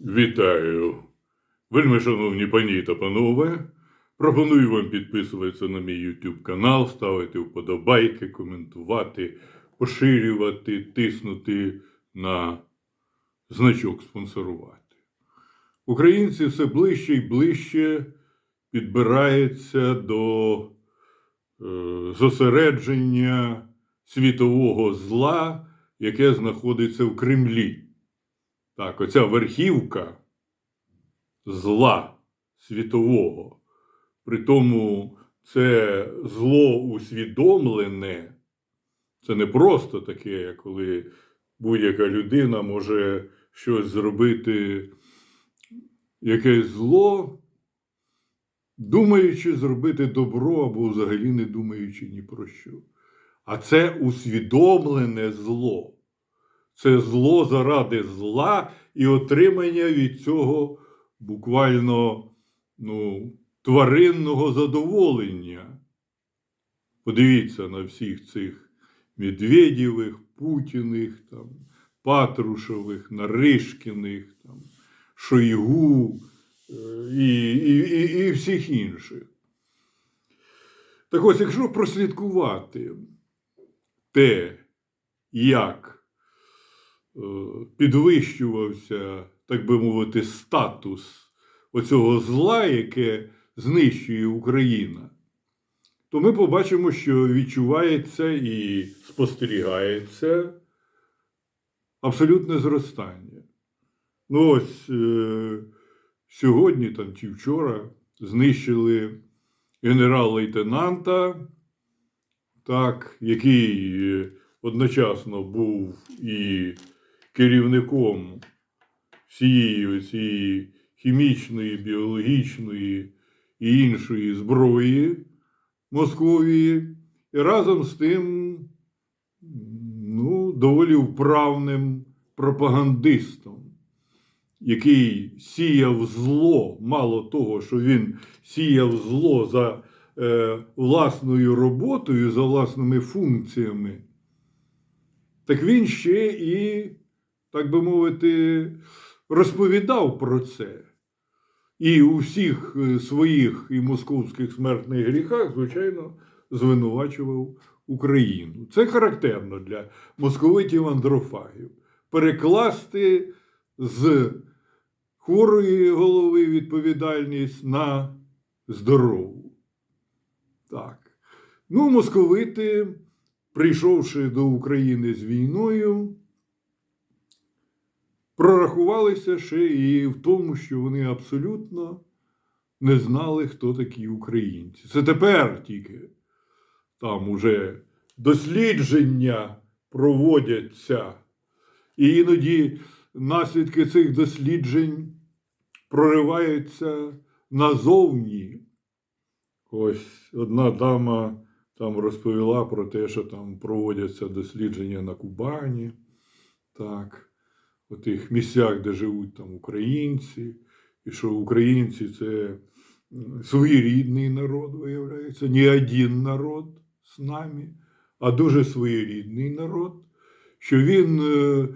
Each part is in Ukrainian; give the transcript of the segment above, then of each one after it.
Вітаю, вельми шановні пані та панове. Пропоную вам підписуватися на мій YouTube канал, ставити вподобайки, коментувати, поширювати, тиснути на значок спонсорувати. Українці все ближче і ближче підбираються до е, зосередження світового зла, яке знаходиться в Кремлі. Так, оця верхівка зла світового. При тому це зло усвідомлене. Це не просто таке, коли будь-яка людина може щось зробити, якесь зло, думаючи зробити добро або взагалі не думаючи ні про що. А це усвідомлене зло. Це зло заради зла і отримання від цього буквально ну, тваринного задоволення. Подивіться на всіх цих Медведєвих, Путіних, там, Патрушевих, Наришкіних, там, Шойгу е, і, і, і, і всіх інших. Так ось, якщо прослідкувати те, як підвищувався, так би мовити, статус оцього зла, яке знищує Україна, то ми побачимо, що відчувається і спостерігається абсолютне зростання. Ну ось е, сьогодні там, чи вчора знищили генерал-лейтенанта, так, який е, одночасно був і керівником всієї цієї хімічної, біологічної і іншої зброї Московії, і разом з тим ну, доволі вправним пропагандистом, який сіяв зло, мало того, що він сіяв зло за е, власною роботою, за власними функціями, так він ще і, так би мовити, розповідав про це. І у всіх е, своїх і московських смертних гріхах, звичайно, звинувачував Україну. Це характерно для московитів андрофагів. Перекласти з хворої голови відповідальність на здорову. Так. Ну, московити, прийшовши до України з війною, прорахувалися ще і в тому, що вони абсолютно не знали, хто такі українці. Це тепер тільки там уже дослідження проводяться, і іноді наслідки цих досліджень прориваються назовні. Ось одна дама там розповіла про те, що там проводяться дослідження на Кубані. Так у тих місцях, де живуть там українці, і що українці це своєрідний народ, виявляється, не один народ з нами, а дуже своєрідний народ, що він е,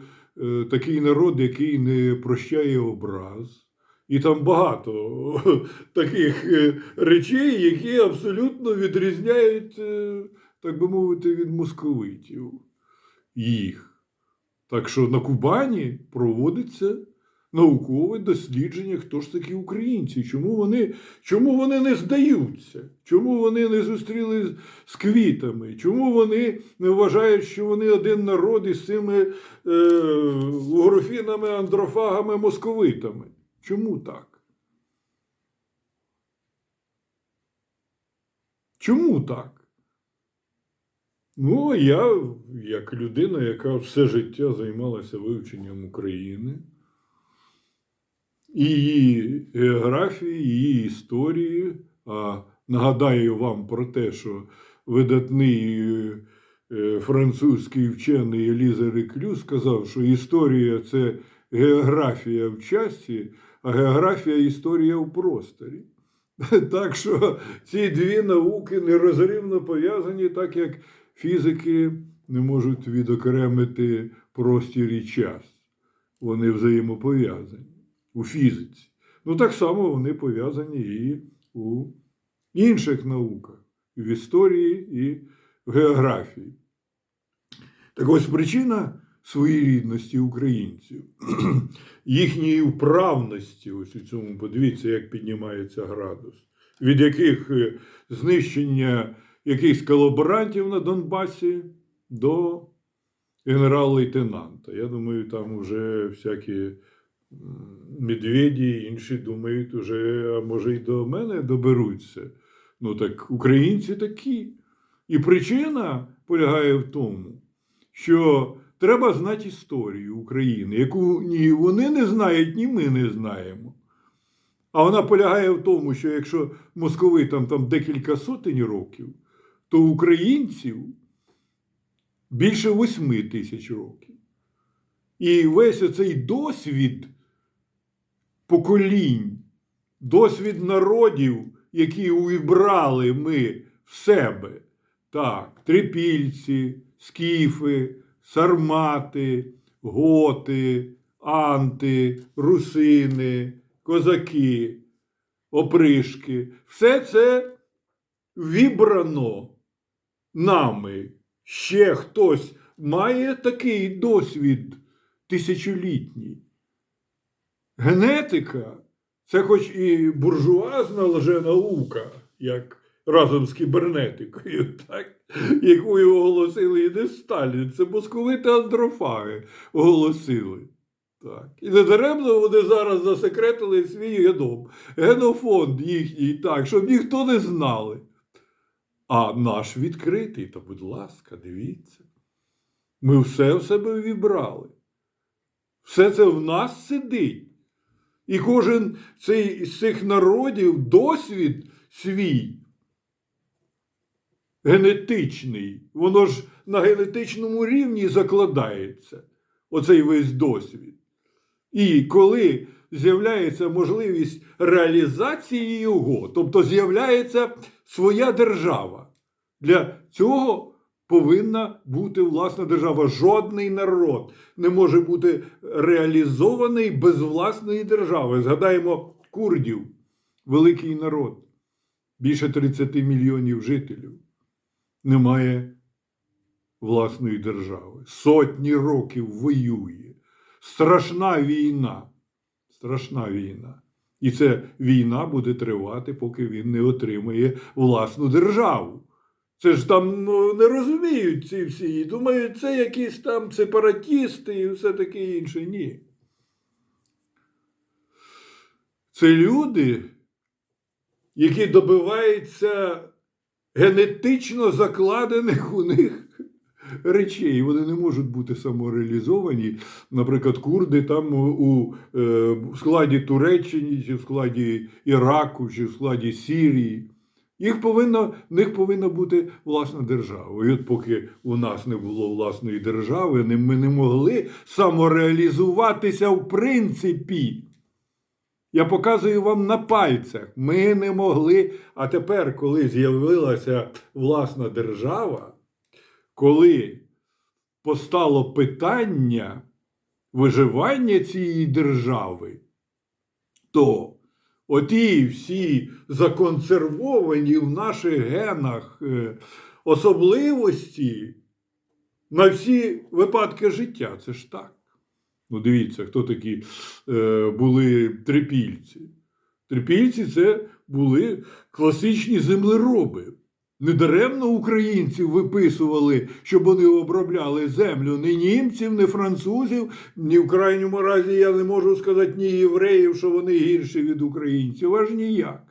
е, такий народ, який не прощає образ. І там багато таких е, речей, які абсолютно відрізняють, так би мовити, від московитів їх. Так що на Кубані проводиться наукове дослідження, хто ж такі українці, чому вони, чому вони не здаються, чому вони не зустріли з квітами, чому вони не вважають, що вони один народ із цими е, угрофінами, андрофагами, московитами. Чому так? Чому так? Ну, я, як людина, яка все життя займалася вивченням України, її географії, її історії. А нагадаю вам про те, що видатний е, французький вчений Еліза Реклю сказав, що історія це географія в часі, а географія історія в просторі. Так що ці дві науки нерозривно пов'язані, так як фізики не можуть відокремити простір і час. Вони взаємопов'язані. у фізиці. Ну, так само вони пов'язані і у інших науках, в історії, і в географії. Так ось причина своєрідності українців, їхньої вправності, ось у цьому, подивіться, як піднімається градус, від яких е, знищення якихось колаборантів на Донбасі до генерал-лейтенанта. Я думаю, там вже всякі медведі і інші думають, уже, а може й до мене доберуться. Ну так українці такі. І причина полягає в тому, що треба знати історію України, яку ні вони не знають, ні ми не знаємо. А вона полягає в тому, що якщо московитам там декілька сотень років, то українців більше восьми тисяч років. І весь оцей досвід поколінь, досвід народів, які увібрали ми в себе, так, трипільці, скіфи, сармати, готи, анти, русини, козаки, опришки, все це вібрано нами. Ще хтось має такий досвід тисячолітній. Генетика це хоч і буржуазна лженаука, як разом з кібернетикою, так? яку оголосили і не Сталін. Це московити андрофаги оголосили. Так. І не даремно вони зараз засекретили свій геном, генофонд їхній, так, щоб ніхто не знали. А наш відкритий, то, будь ласка, дивіться. Ми все в себе вібрали. Все це в нас сидить. І кожен цей, з цих народів досвід свій генетичний, воно ж на генетичному рівні закладається, оцей весь досвід. І коли з'являється можливість реалізації його, тобто з'являється своя держава, для цього повинна бути власна держава. Жодний народ не може бути реалізований без власної держави. Згадаємо курдів, великий народ, більше 30 мільйонів жителів, немає власної держави. Сотні років воює. Страшна війна. Страшна війна. І ця війна буде тривати, поки він не отримає власну державу. Це ж там ну, не розуміють ці всі. І думають, це якісь там сепаратісти і все таке інше. Ні. Це люди, які добиваються генетично закладених у них речей. Вони не можуть бути самореалізовані. Наприклад, курди там у е, складі Туреччини, чи в складі Іраку, чи в складі Сірії. Їх повинно, в них повинна бути власна держава. І от поки у нас не було власної держави, ми не могли самореалізуватися в принципі. Я показую вам на пальцях. Ми не могли. А тепер, коли з'явилася власна держава, коли постало питання виживання цієї держави, то оті всі законсервовані в наших генах е, особливості на всі випадки життя. Це ж так. Ну, дивіться, хто такі е, були трипільці. Трипільці це були класичні землероби. Недаремно українців виписували, щоб вони обробляли землю не німців, не французів, ні в крайньому разі я не можу сказати ні євреїв, що вони гірші від українців, аж ніяк.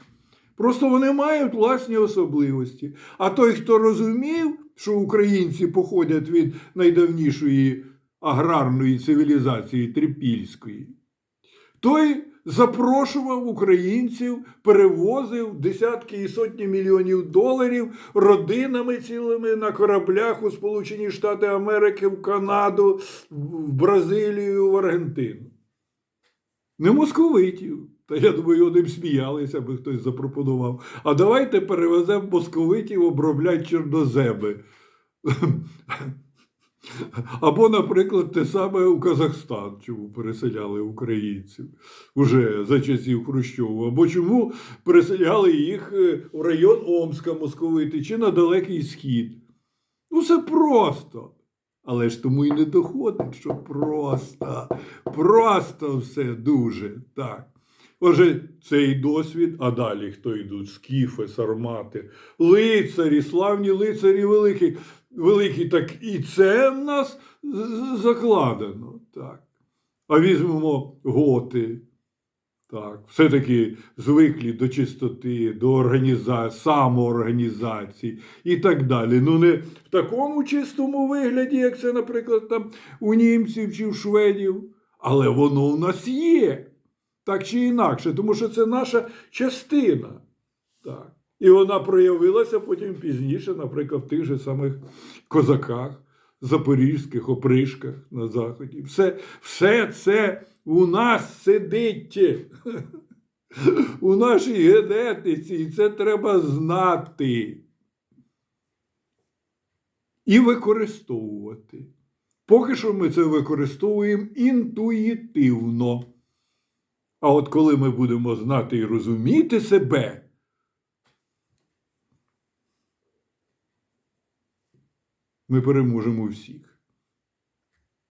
Просто вони мають власні особливості. А той, хто розумів, що українці походять від найдавнішої аграрної цивілізації трипільської, той запрошував українців, перевозив десятки і сотні мільйонів доларів родинами цілими на кораблях у Сполучені Штати Америки, в Канаду, в Бразилію, в Аргентину. Не московитів. Та я думаю, вони б сміялися, аби хтось запропонував. А давайте перевеземо московитів оброблять чорноземи. Або, наприклад, те саме у Казахстан, чому переселяли українців уже за часів Хрущова, або чому переселяли їх е, в район Омська московити чи на Далекий Схід. Ну, це просто. Але ж тому і не доходить, що просто, просто все дуже так. Отже, цей досвід, а далі хто йдуть? Скіфи, сармати, лицарі, славні лицарі великі, великі, так і це в нас закладено. Так. А візьмемо готи. Так, все-таки звиклі до чистоти, до організації, самоорганізації і так далі. Ну, не в такому чистому вигляді, як це, наприклад, там у німців чи в шведів, але воно у нас є. Так чи інакше, тому що це наша частина. Так. І вона проявилася потім пізніше, наприклад, в тих же самих козаках, запорізьких опришках на Заході. Все, все це у нас сидить. У нашій генетиці, і це треба знати. І використовувати. Поки що ми це використовуємо інтуїтивно. А от коли ми будемо знати і розуміти себе, ми переможемо всіх.